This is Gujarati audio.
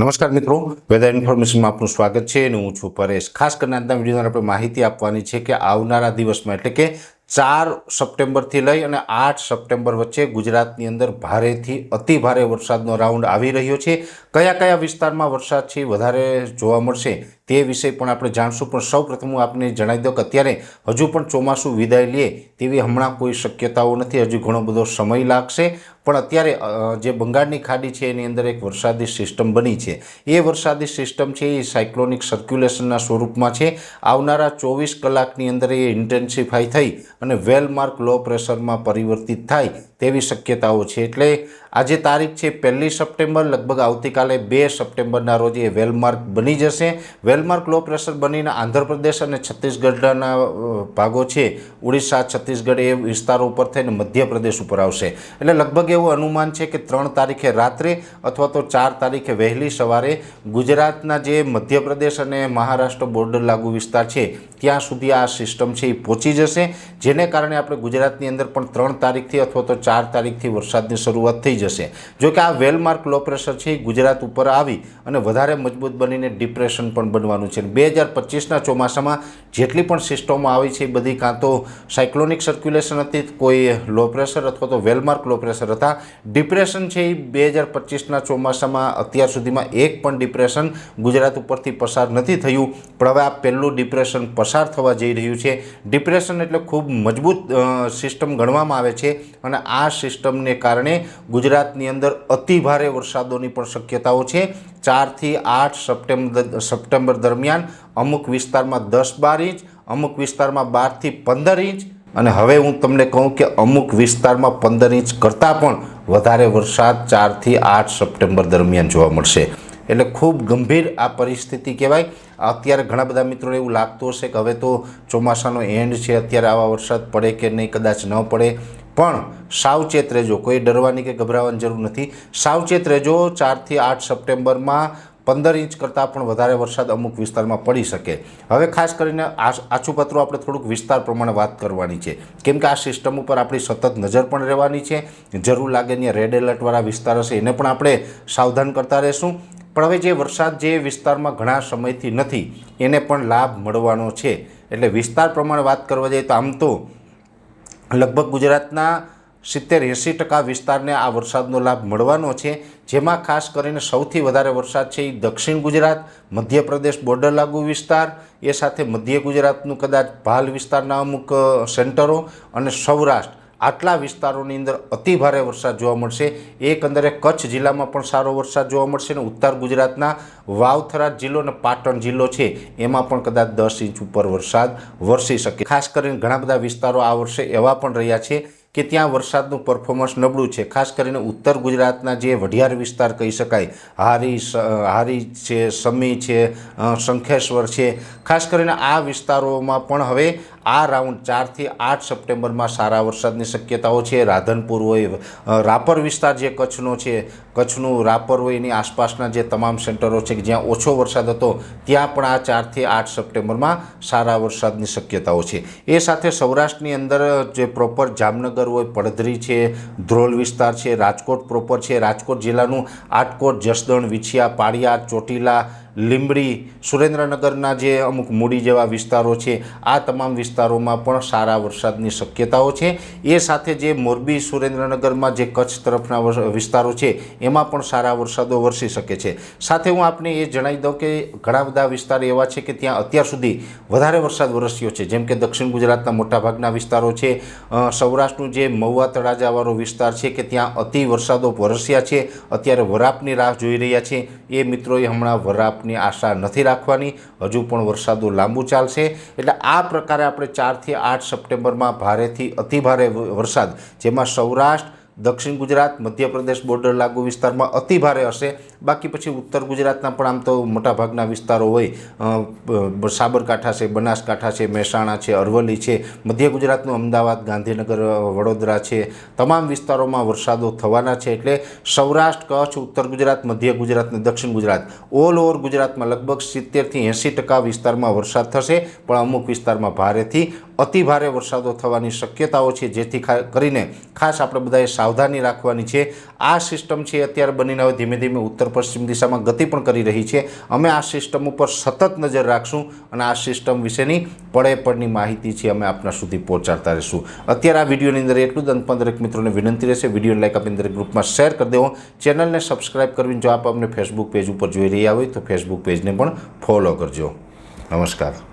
નમસ્કાર મિત્રો. વેધર ઇન્ફોર્મેશનમાં આપનું સ્વાગત છે અને હું છું પરેશ. ખાસ કરીને આજના વિડીયોમાં આપણે માહિતી આપવાની છે કે આવનારા દિવસમાં એટલે કે ચાર સપ્ટેમ્બરથી લઈ અને આઠ સપ્ટેમ્બર વચ્ચે ગુજરાતની અંદર ભારેથી અતિ ભારે વરસાદનો રાઉન્ડ આવી રહ્યો છે. કયા કયા વિસ્તારમાં વરસાદ છે, વધારે જોવા મળશે? તે વિષય પણ આપણે જાણશું. પણ સૌ પ્રથમ હું આપને જણાવી દઉં કે અત્યારે હજુ પણ ચોમાસું વિદાય લે તેવી હમણાં કોઈ શક્યતાઓ નથી. હજુ ઘણો બધો સમય લાગશે. પણ અત્યારે જે બંગાળની ખાડી છે એની અંદર એક વરસાદી સિસ્ટમ બની છે. એ વરસાદી સિસ્ટમ છે એ સાયક્લોનિક સર્ક્યુલેશનના સ્વરૂપમાં છે. આવનારા ચોવીસ કલાકની અંદર એ ઇન્ટેન્સિફાઈ થઈ અને વેલમાર્ક લો પ્રેશરમાં પરિવર્તિત થાય તેવી શક્યતાઓ છે. એટલે આજે તારીખ છે પહેલી સપ્ટેમ્બર. લગભગ આવતીકાલે બે સપ્ટેમ્બરના રોજ એ વેલમાર્ક બની જશે. વેલમાર્ક લો પ્રેશર બનીને આંધ્રપ્રદેશ અને છત્તીસગઢના ભાગો છે, ઉડીસા, છત્તીસગઢ એ વિસ્તારો ઉપર થઈને મધ્યપ્રદેશ ઉપર આવશે. એટલે લગભગ એવું અનુમાન છે કે ત્રણ તારીખે રાત્રે અથવા તો ચાર તારીખે વહેલી સવારે ગુજરાતના જે મધ્યપ્રદેશ અને મહારાષ્ટ્ર બોર્ડર લાગુ વિસ્તાર છે, ત્યાં સુધી આ સિસ્ટમ છે એ પહોંચી જશે. જેને કારણે આપણે ગુજરાતની અંદર પણ ત્રણ તારીખથી અથવા તો ચાર તારીખથી વરસાદની શરૂઆત થઈ જશે. જો કે આ વેલમાર્ક લો પ્રેશર છે એ ગુજરાત ઉપર આવી અને વધારે મજબૂત બનીને ડિપ્રેશન પણ બનવાનું છે. બે હજાર પચીસના ચોમાસામાં જેટલી પણ સિસ્ટમો આવી છે એ બધી કાં તો સાયક્લોનિક સર્ક્યુલેશન હતી, કોઈ લો પ્રેશર અથવા તો વેલમાર્ક લો પ્રેશર હતા. ડિપ્રેશન છે એ બે હજાર પચીસના ચોમાસામાં અત્યાર સુધીમાં એક પણ ડિપ્રેશન ગુજરાત ઉપરથી પસાર નથી થયું. પણ હવે આ પહેલું ડિપ્રેશન પસાર થવા જઈ રહ્યું છે. ડિપ્રેશન એટલે ખૂબ મજબૂત સિસ્ટમ ગણવામાં આવે છે અને આ સિસ્ટમને કારણે ગુજરાતની અંદર અતિભારે વરસાદોની પણ શક્યતાઓ છે. ચારથી આઠ સપ્ટેમ્બર સપ્ટેમ્બર દરમિયાન અમુક વિસ્તારમાં દસ બાર ઇંચ, અમુક વિસ્તારમાં બારથી પંદર ઇંચ અને હવે હું તમને કહું કે અમુક વિસ્તારમાં પંદર ઇંચ કરતાં પણ વધારે વરસાદ ચારથી આઠ સપ્ટેમ્બર દરમિયાન જોવા મળશે. એટલે ખૂબ ગંભીર આ પરિસ્થિતિ કહેવાય. અત્યારે ઘણા બધા મિત્રોને એવું લાગતું હશે કે હવે તો ચોમાસાનો એન્ડ છે, અત્યારે આવા વરસાદ પડે કે નહીં કદાચ ન પડે. પણ સાવચેત રહેજો. કોઈ ડરવાની કે ગભરાવાની જરૂર નથી. સાવચેત રહેજો. ચારથી આઠ સપ્ટેમ્બરમાં પંદર ઇંચ કરતાં પણ વધારે વરસાદ અમુક વિસ્તારમાં પડી શકે. હવે ખાસ કરીને આછુપત્રો આપણે થોડુંક વિસ્તાર પ્રમાણે વાત કરવાની છે. કેમ કે આ સિસ્ટમ ઉપર આપણી સતત નજર પણ રહેવાની છે. જરૂર લાગે ત્યાં રેડ એલર્ટવાળા વિસ્તાર હશે, એને પણ આપણે સાવધાન કરતા રહેશું. પણ હવે જે વરસાદ જે વિસ્તારમાં ઘણા સમયથી નથી, એને પણ લાભ મળવાનો છે. એટલે વિસ્તાર પ્રમાણે વાત કરવા જઈએ તો આમ તો લગભગ ગુજરાતના સિત્તેર એંસી ટકા વિસ્તારને આ વરસાદનો લાભ મળવાનો છે. જેમાં ખાસ કરીને સૌથી વધારે વરસાદ છે એ દક્ષિણ ગુજરાત, મધ્યપ્રદેશ બોર્ડર લાગુ વિસ્તાર, એ સાથે મધ્ય ગુજરાતનું કદાચ ભાલ વિસ્તારના અમુક સેન્ટરો અને સૌરાષ્ટ્ર. આટલા વિસ્તારોની અંદર અતિભારે વરસાદ જોવા મળશે. એકંદરે કચ્છ જિલ્લામાં પણ સારો વરસાદ જોવા મળશે અને ઉત્તર ગુજરાતના વાવથરા જિલ્લો અને પાટણ જિલ્લો છે, એમાં પણ કદાચ દસ ઇંચ ઉપર વરસાદ વરસી શકે. ખાસ કરીને ઘણા બધા વિસ્તારો આ વર્ષે એવા પણ રહ્યા છે કે ત્યાં વરસાદનું પરફોર્મન્સ નબળું છે. ખાસ કરીને ઉત્તર ગુજરાતના જે વઢિયાર વિસ્તાર કહી શકાય, હારી હારી છે, સમી છે શંખેશ્વર છે. ખાસ કરીને આ વિસ્તારોમાં પણ હવે આ રાઉન્ડ ચારથી આઠ સપ્ટેમ્બરમાં સારા વરસાદની શક્યતાઓ છે. રાધનપુર હોય રાપર વિસ્તાર જે કચ્છનો છે કચ્છનું રાપર હોય એની આસપાસના જે તમામ સેન્ટરો છે કે જ્યાં ઓછો વરસાદ હતો, ત્યાં પણ આ ચારથી આઠ સપ્ટેમ્બરમાં સારા વરસાદની શક્યતાઓ છે. એ સાથે સૌરાષ્ટ્રની અંદર જે પ્રોપર જામનગર હોય, પડધરી છે, ધ્રોલ વિસ્તાર છે, રાજકોટ પ્રોપર છે, રાજકોટ જિલ્લાનું આટકોટ, જસદણ, વિછિયા, પાળિયા, ચોટીલા લીંબડી સુરેન્દ્રનગરના જે અમુક મૂડી જેવા વિસ્તારો છે, આ તમામ વિસ્તારોમાં પણ સારા વરસાદની શક્યતાઓ છે. એ સાથે જે મોરબી સુરેન્દ્રનગરમાં જે કચ્છ તરફના વિસ્તારો છે, એમાં પણ સારા વરસાદો વરસી શકે છે. સાથે હું આપને એ જણાવી દઉં કે ઘણા બધા વિસ્તાર એવા છે કે ત્યાં અત્યાર સુધી વધારે વરસાદ વરસ્યો છે. જેમ કે દક્ષિણ ગુજરાતના મોટાભાગના વિસ્તારો છે સૌરાષ્ટ્રનું જે મહુવા તળાજાવાળો વિસ્તાર છે કે ત્યાં અતિ વરસાદો વરસ્યા છે, અત્યારે વરાપની રાહ જોઈ રહ્યા છે. એ મિત્રોએ હમણાં વરાપની આશા નથી રાખવાની. હજુ પણ વરસાદો લાંબુ ચાલશે. એટલે આ પ્રકારે આપણે ચારથી આઠ સપ્ટેમ્બરમાં ભારેથી અતિભારે વરસાદ, જેમાં સૌરાષ્ટ્ર દક્ષિણ ગુજરાત, મધ્યપ્રદેશ બોર્ડર લાગુ વિસ્તારમાં અતિ ભારે હશે. બાકી પછી ઉત્તર ગુજરાતના પણ આમ તો મોટાભાગના વિસ્તારો હોય સાબરકાંઠા છે, બનાસકાંઠા છે, મહેસાણા છે, અરવલ્લી છે, મધ્ય ગુજરાતનું અમદાવાદ, ગાંધીનગર, વડોદરા છે, તમામ વિસ્તારોમાં વરસાદો થવાના છે. એટલે સૌરાષ્ટ્ર, કચ્છ, ઉત્તર ગુજરાત, મધ્ય ગુજરાત અને દક્ષિણ ગુજરાત, ઓલ ઓવર ગુજરાતમાં લગભગ સિત્તેરથી એંસી ટકા વિસ્તારમાં વરસાદ થશે, પણ અમુક વિસ્તારમાં ભારેથી અતિ ભારે વરસાદો થવાની શક્યતાઓ છે, જેથી કરીને ખાસ આપણે બધાએ સાવધાની રાખવાની છે. આ સિસ્ટમ છે અત્યારે બનીને હવે ધીમે ધીમે ઉત્તર પશ્ચિમ દિશામાં ગતિ પણ કરી રહી છે. અમે આ સિસ્ટમ ઉપર સતત નજર રાખશું અને આ સિસ્ટમ વિશેની પડે પડની માહિતી છે અમે આપના સુધી પહોંચાડતા રહીશું. અત્યારે આ વિડીયોની અંદર એટલું જ. અંતમાં દરેક મિત્રોને વિનંતી રહેશે, વિડીયોને લાઈક આપીને દરેક ગ્રુપમાં શેર કરી દેવો. ચેનલને સબસ્ક્રાઇબ કરવી જો આપ અમને ફેસબુક પેજ ઉપર જોઈ રહ્યા હોય તો ફેસબુક પેજને પણ ફોલો કરજો. નમસ્કાર.